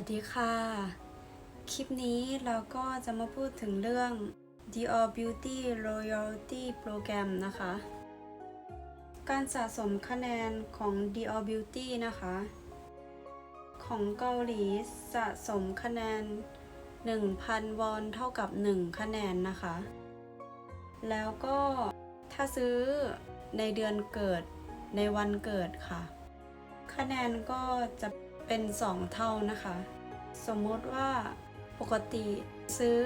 วัสดีค่ะ คลิปนี้เราก็จะมาพูดถึงเรื่อง Dior Beauty Loyalty Program นะคะ การสะสมคะแนนของ Dior Beauty นะคะ ของเกาหลีสะสมคะแนน 1,000 วอนเท่ากับ 1 คะแนนนะคะ แล้วก็ถ้าซื้อในเดือนเกิดในวันเกิดค่ะ คะแนนก็จะ เป็น 2 เท่านะคะ สมมติว่าปกติซื้อ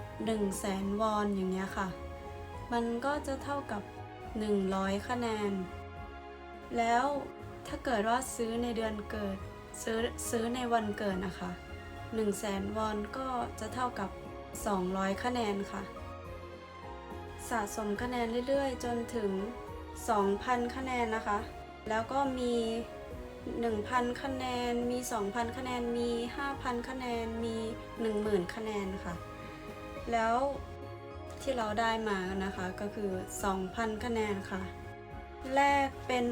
1 0 0 0 0แสนวอนอย่างเงี้ยค่ะ มันก็จะเท่ากับ 100 คะแนน แล้วถ้าเกิดว่าซื้อในเดือนเกิด ซื้อซื้อในวันเกิดนะคะ1 0 0 0 0แสนวอนก็จะเท่ากับ 200 คะแนนค่ะ สะสมคะแนนเรื่อยๆ จนถึง 2,000 คะแนนนะคะ แล้วก็มี 1,000 คะแนน มี 2,000 คะแนน มี 5,000 คะแนน มี 10,000 คะแนนค่ะ แล้วที่เราได้มานะคะก็คือ 2,000 คะแนนค่ะ แรกเป็น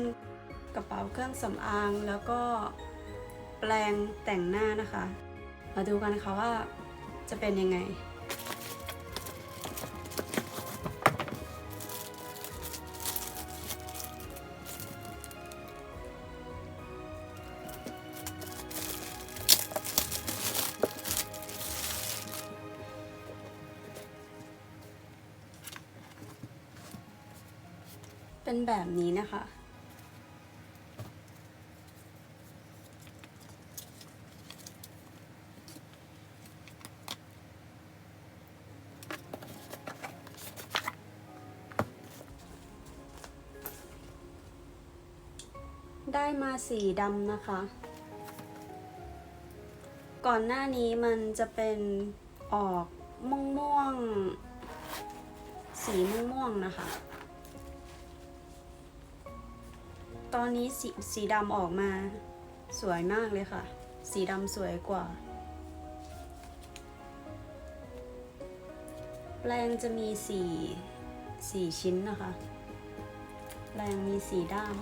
กระเป๋าเครื่องสำอางแล้วก็แปลงแต่งหน้านะคะ มาดูกันค่ะว่าจะเป็นยังไง เป็นแบบนี้นะคะ ได้มาสีดำนะคะ ก่อนหน้านี้มันจะเป็นออกม่วงม่วงๆสีม่วงๆนะคะ ตอนนี้สีสีดำออกมา สวยมากเลยค่ะ สีดำสวยกว่า แปลงจะมีสี่สี่ชิ้นนะคะ แปลงมีสีด้าม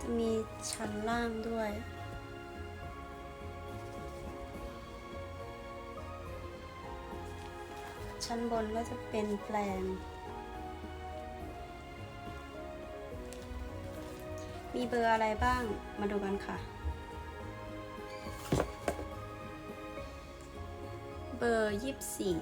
จะมีชั้นล่างด้วย ชั้นบนก็จะเป็นแปลง มีเบอร์อะไรบ้าง มาดูกันค่ะ เบอร์ยี่สี่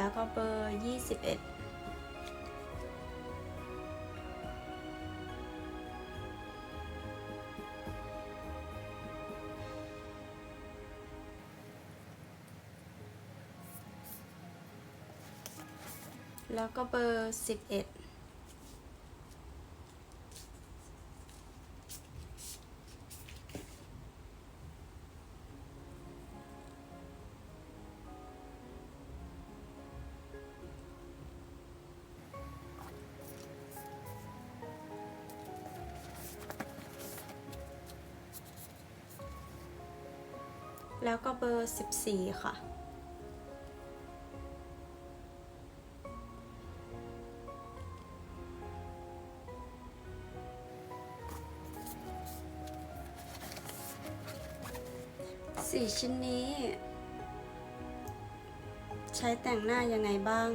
แล้วก็เบอร์ 21แล้วก็เบอร์ 11 แล้วก็เบอร์สิบสี่ค่ะ สี่ชิ้นนี้ ใช้แต่งหน้ายังไงบ้าง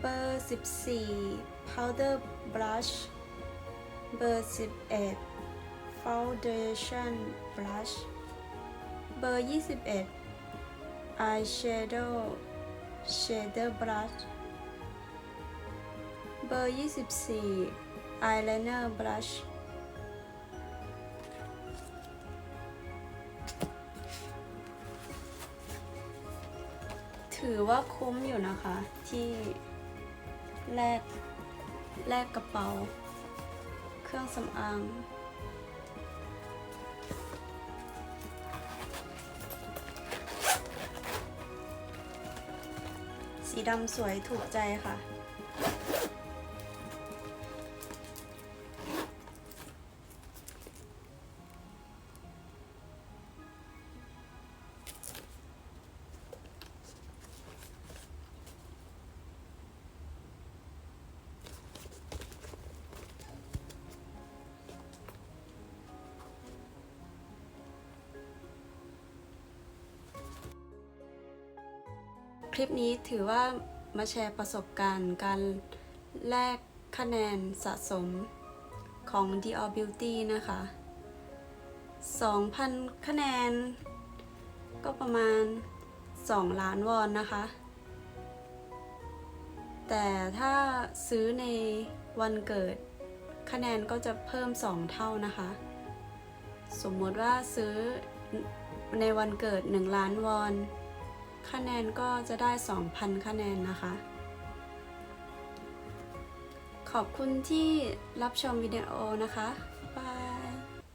เบอร์ 14 powder blush เบอร์ 11 foundation blush เบอร์ 21 eyeshadow shader brush เบอร์ 24 eyeliner brush ถือว่าคุ้มอยู่นะคะที่ แลกแลกกระเป๋า เครื่องสำอาง สีดำสวยถูกใจค่ะ คลิปนี้ถือว่ามาแชร์ประสบการณ์การแลกคะแนนสะสมของ Dior Beauty นะคะ 2,000 คะแนน ก็ประมาณ 2 ล้านวอนนะคะ แต่ถ้าซื้อในวันเกิดคะแนนก็จะเพิ่ม 2 เท่านะคะ สมมติว่าซื้อในวันเกิด 1 ล้านวอน คะแนนก็จะได้ 2,000 คะแนนนะคะ ขอบคุณที่รับชมวิดีโอนะคะ